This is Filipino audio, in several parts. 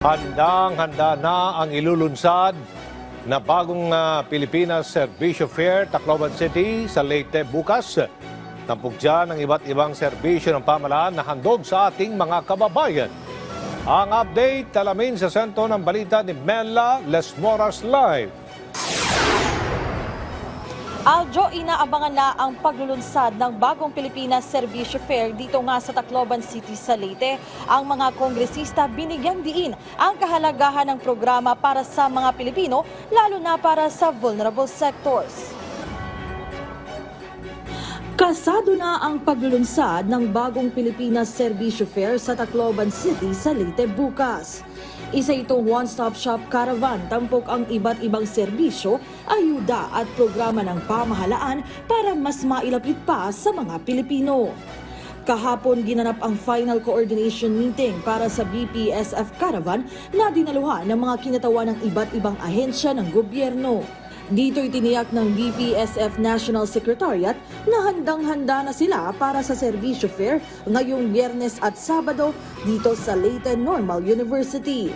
Handang-handa na ang ilulunsad na bagong ah, Pilipinas Servisyo Fair, Tacloban City sa Leyte bukas. Tampok dyan ang iba't ibang serbisyo ng pamalaan na handog sa ating mga kababayan. Ang update, talamin sa sentro ng balita ni Mela Lesmoras Live. Aljo, inaabangan na ang paglulunsad ng bagong Pilipinas Servisyo Fair dito nga sa Tacloban City sa Leyte. Ang mga kongresista binigyang diin ang kahalagahan ng programa para sa mga Pilipino, lalo na para sa vulnerable sectors. Kasado na ang paglulunsad ng bagong Pilipinas Servisyo Fair sa Tacloban City sa Leyte bukas. Isa itong one-stop shop caravan, tampok ang iba't ibang serbisyo, ayuda at programa ng pamahalaan para mas mailapit pa sa mga Pilipino. Kahapon ginanap ang final coordination meeting para sa BPSF Caravan na dinaluhan ng mga kinatawan ng iba't ibang ahensya ng gobyerno. Dito itiniyak ng BPSF National Secretariat na handang-handa na sila para sa serbisyo fair ngayong biyernes at sabado dito sa Leyte Normal University.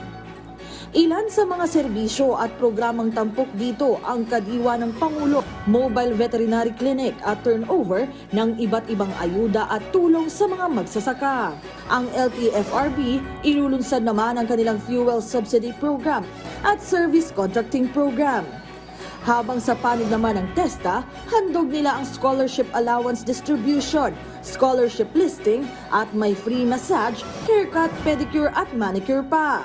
Ilan sa mga serbisyo at programang tampok dito ang kadiwa ng Pangulo, Mobile Veterinary Clinic at turnover ng iba't ibang ayuda at tulong sa mga magsasaka. Ang LTFRB, ilulunsad naman ang kanilang fuel subsidy program at service contracting program. Habang sa panig naman ng TESTA, handog nila ang scholarship allowance distribution, scholarship listing at may free massage, haircut, pedicure at manicure pa.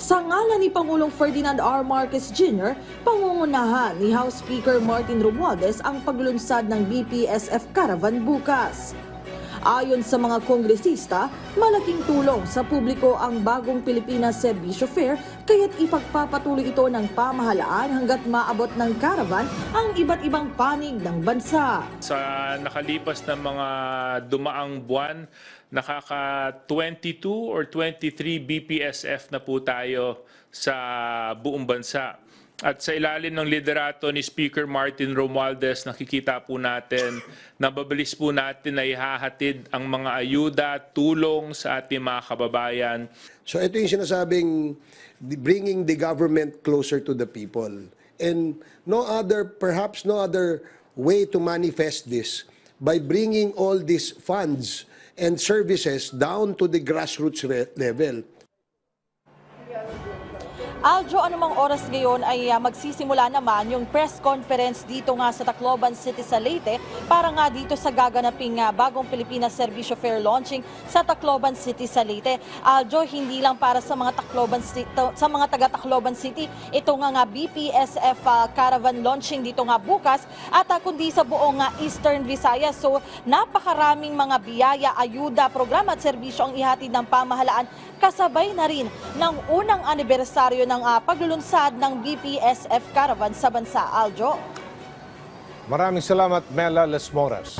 Sa ngalan ni Pangulong Ferdinand R. Marcos Jr., pangungunahan ni House Speaker Martin Romualdez ang paglunsad ng BPSF Caravan bukas. Ayon sa mga kongresista, malaking tulong sa publiko ang bagong Pilipinas Servisyo Fair kaya't ipagpapatuloy ito ng pamahalaan hanggat maabot ng caravan ang iba't ibang panig ng bansa. Sa nakalipas na mga dumaang buwan, nakaka 22 or 23 BPSF na po tayo sa buong bansa. At sa ilalim ng liderato ni Speaker Martin Romualdez, nakikita po natin na babalik po natin na ihahatid ang mga ayuda, tulong sa ating mga kababayan. So ito yung sinasabing bringing the government closer to the people. And no other, perhaps no other way to manifest this by bringing all these funds and services down to the grassroots level. Aljo, anumang oras ngayon ay ah, magsisimula naman yung press conference dito nga sa Tacloban City sa Leyte para nga dito sa gaganaping ah, bagong Pilipinas Servisyo Fair launching sa Tacloban City sa Leyte. Aljo, hindi lang para sa mga Tacloban City, sa mga taga Tacloban City, ito nga nga BPSF ah, caravan launching dito nga bukas at ah, kundi sa buong Eastern Visayas. So napakaraming mga biyaya, ayuda, programa at serbisyo ang ihatid ng pamahalaan kasabay na rin ng unang anibersaryo ng ah, paglulunsad ng BPSF Caravan sa bansa. Aljo? Maraming salamat, Mela Lesmoras.